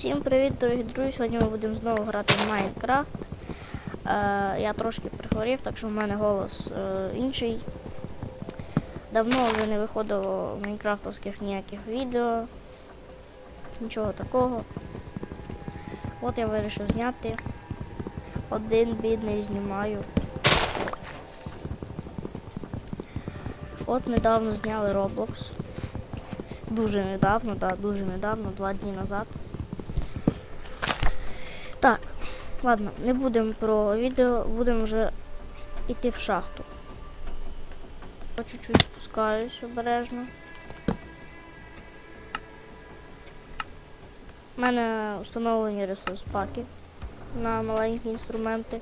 Всім привіт, дорогі друзі! Сьогодні ми будемо знову грати в Майнкрафт. Е, я трошки прихворів, так що в мене голос е, інший. Давно вже не виходило майнкрафтовських ніяких відео. Нічого такого. От я вирішив зняти. Один бідний знімаю. От недавно зняли Roblox. Дуже недавно, так, дуже недавно, два дні назад. Так, ладно, не будемо про відео, будемо вже йти в шахту. По чуть-чуть спускаюсь обережно. У мене встановлені ресурс паки на маленькі інструменти.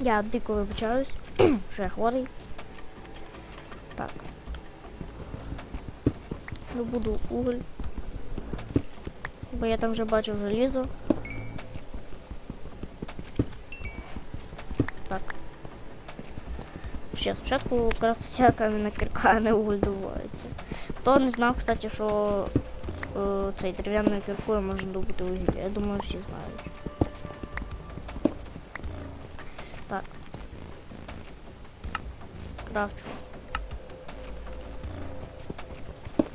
Я дико вибачаюсь, я хворий. Так. Добуду уголь. Бо я там вже бачив желізо. Ще спочатку крафтиться кам'яна кірка, а не уголь добувається. Хто не знав, кстати, що е, цей дерев'яною кіркою можна добути вугілля. Я думаю, всі знають. Так. Крафчу.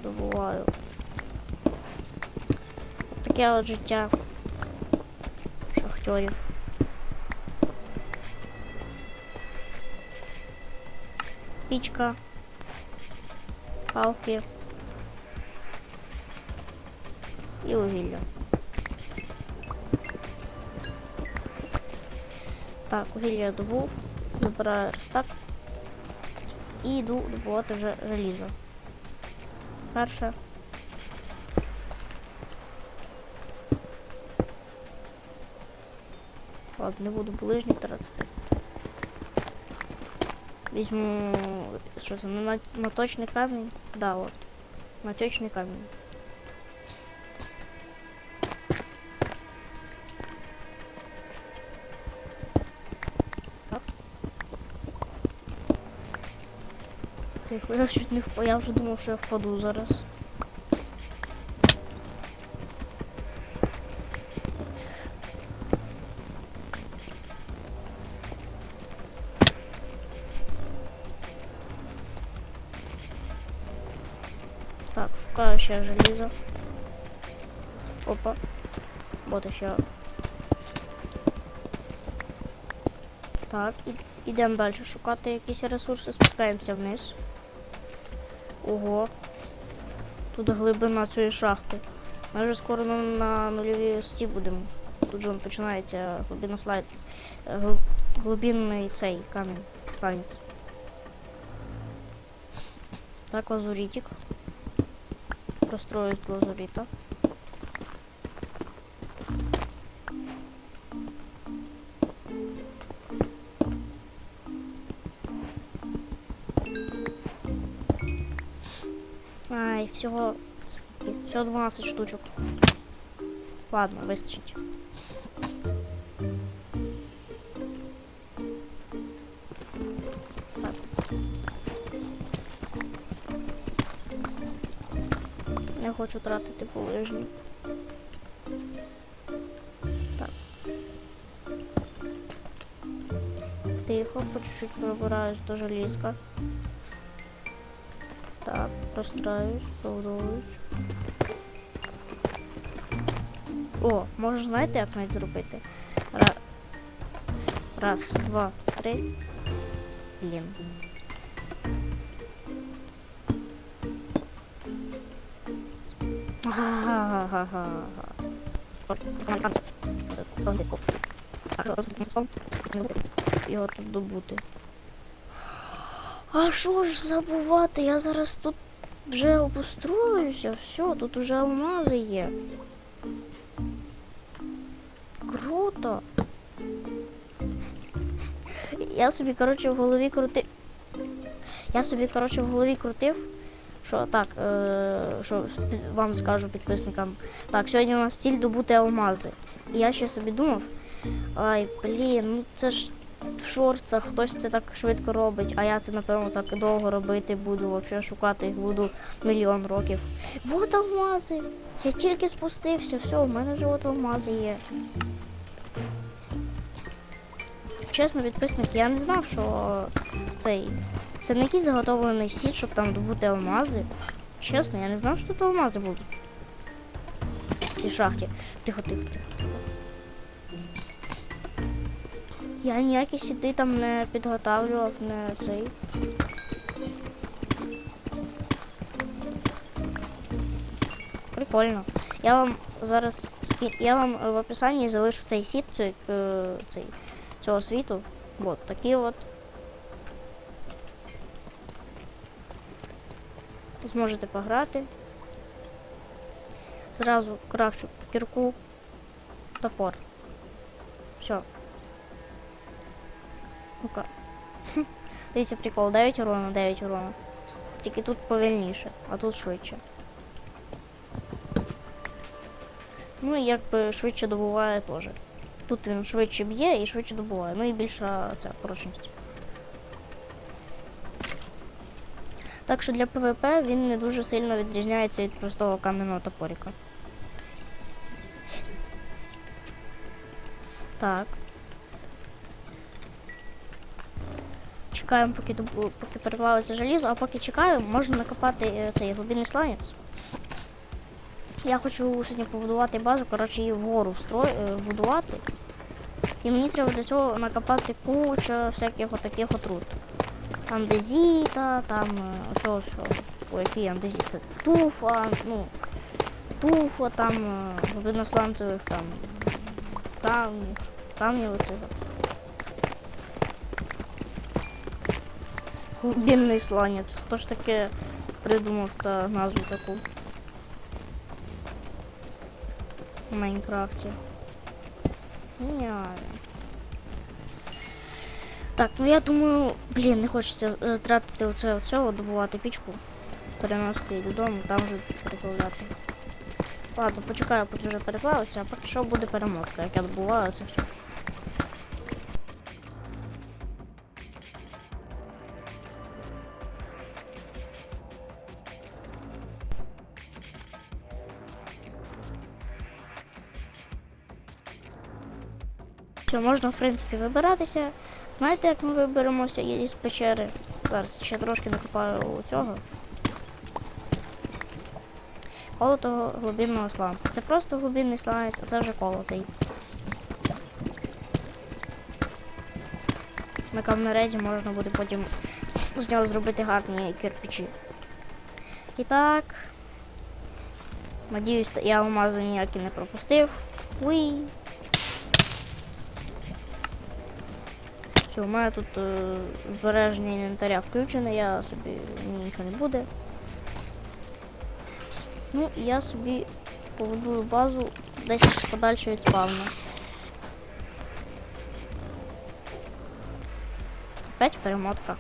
Добуваю. Таке от життя шахтерів. Пічка. Палки. І вугілля. Так, вугілля я добув. Забираю рестак. І йду добувати вже желізо. Перше. Ладно, не буду ближній тратити. Візьму що це, на, наточний камінь? Да, от. Наточний камінь. Так. Тихо, я чуть не впав, я вже думав, що я впаду зараз. Так, шукаю ще желізо. Опа. Вот ще. Так, ідемо далі шукати якісь ресурси, спускаємося вниз. Ого. Тут глибина цієї шахти. Ми вже скоро на, нульовій висоті будемо. Тут же починається глибинослайд. е, гл- Глибинний цей камінь. Сланець. Так, лазуритик. Простроюсь до лазурита. Ай, всього скільки? Всього 12 штучок. Ладно, вистачить. Хочу тратити полижні. Так. Тихо, по чуть-чуть пробираюсь до желізка. Так, простраюсь, поворуюсь. О, можеш знаєте, як навіть зробити? Раз, два, три. Блін. Його тут добути. А що ж забувати? Я зараз тут вже обустроюся, все, тут уже алмази є. Круто. Я собі, коротше, в голові крутив. Я собі, коротше, в голові крутив. Що так, е, що вам скажу підписникам. Так, сьогодні у нас ціль добути алмази. І я ще собі думав. Ай, блін, ну це ж в шорцах, хтось це так швидко робить, а я це, напевно, так довго робити буду, взагалі шукати їх буду мільйон років. Вот алмази! Я тільки спустився, все, в мене вже от алмази є. Чесно, підписник, я не знав, що цей. Це не якийсь заготовлений сіт, щоб там добути алмази. Чесно, я не знав, що тут алмази будуть. В цій шахті. Тихо, тихо, тихо. Я ніякі сіти там не підготавлював, не цей. Прикольно. Я вам зараз я вам в описанні залишу цей сіт цей, е, цей, цього світу. Вот такі от. Зможете пограти. Зразу крафчу кірку, топор. Все. Ну-ка. Дивіться прикол, 9 урона, 9 урона. Тільки тут повільніше, а тут швидше. Ну і якби швидше добуває теж. Тут він швидше б'є і швидше добуває. Ну і більша ця прочність. Так що для ПВП він не дуже сильно відрізняється від простого кам'яного топорика. Так. Чекаємо, поки, поки переплавиться желізо, а поки чекаємо, можна накопати е, цей глибинний сланець. Я хочу сьогодні побудувати базу, коротше, її вгору встро... е, будувати. І мені треба для цього накопати кучу всяких отаких от руд. Там дезіта, там е, оцього який андезіт, це туфа, ну, туфа, там е, глибиносланцевих там камнів, камнів оцих. от. Глибинний сланець. Хто ж таке придумав та назву таку? В Майнкрафті. Геніально. Так, ну я думаю, блін, не хочеться е, тратити оце оцього, добувати пічку, переносити її додому, там вже переплавляти. Ладно, почекаю, поки вже переплавиться, а поки що буде перемотка, як я добуваю це все. Все, можна, в принципі, вибиратися. Знаєте, як ми виберемося із печери? Зараз ще трошки накопаю цього. Колотого глибинного сланця. Це просто глибинний сланець, а це вже колотий. На камнерезі можна буде потім з нього зробити гарні кирпичі. І так. Надіюсь, я алмази ніякі не пропустив. Уй! Все, у мене тут е, збереження інвентаря включене, я собі мені нічого не буде. Ну, і я собі побудую базу десь подальше від спавну. Опять перемотка.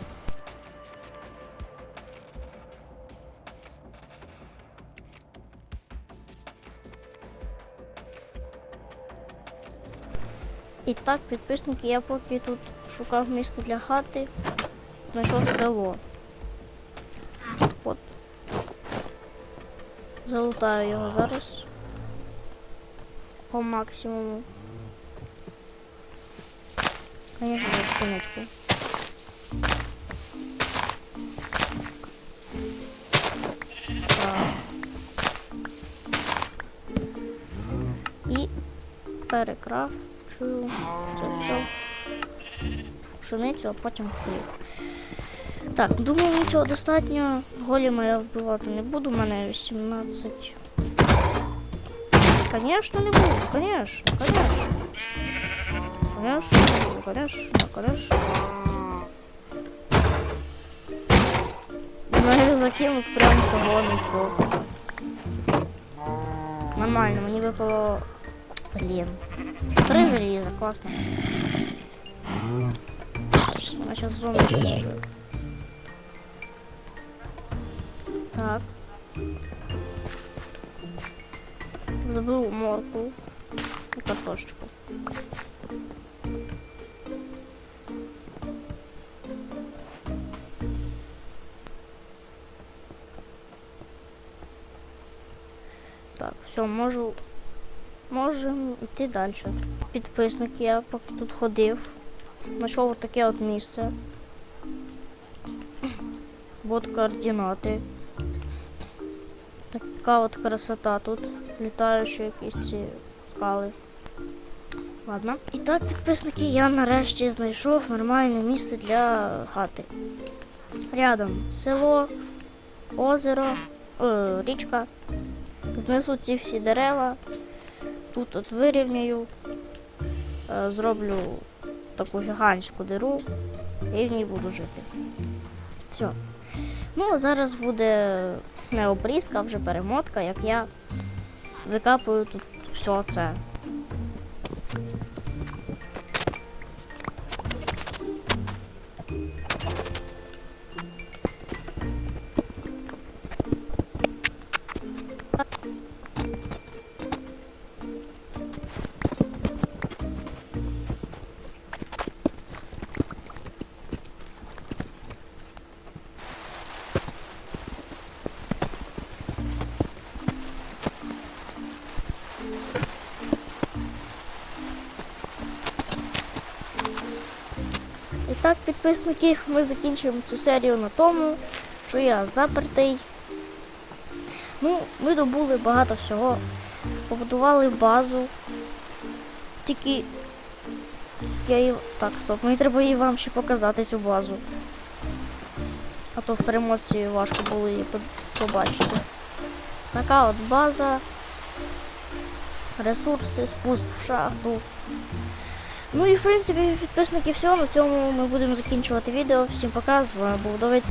І так, підписники, я поки тут шукав місце для хати, знайшов село. От. Залутаю його зараз. По максимуму. Конечно, шиночку. І перекрафчую це все пшеницю, а потім хліб. Так, думаю, мені цього достатньо. Голіма я вбивати не буду, у мене 18. Конечно, не буду, конечно, конечно. Конечно, не буду, конечно, конечно. Ну, закинув прямо солоний кров. Нормально, мені випало. Блін. Три желіза, класно. Она сейчас зомби. Так. Забыл морку и картошечку. Так, все, можу. Можем йти далі. Підписник я поки тут ходив. Знайшов таке от місце. От координати. Така от красота тут. Літаючі якісь ці скали. Ладно. І так, підписники, я нарешті знайшов нормальне місце для хати. Рядом село, озеро, е, річка. Знесу ці всі дерева. Тут от вирівняю, е, зроблю таку гігантську диру і в ній буду жити. Все. Ну, зараз буде не обрізка, а вже перемотка, як я викапую тут все це. Так, підписники, ми закінчуємо цю серію на тому, що я запертий. Ну, ми добули багато всього. Побудували базу. Тільки я її. Так, стоп, мені треба її вам ще показати цю базу. А то в перемотці важко було її побачити. Така от база. Ресурси, спуск в шахту. Ну і в принципі, підписники, все. На цьому ми будемо закінчувати відео. Всім пока, з вами був Давид.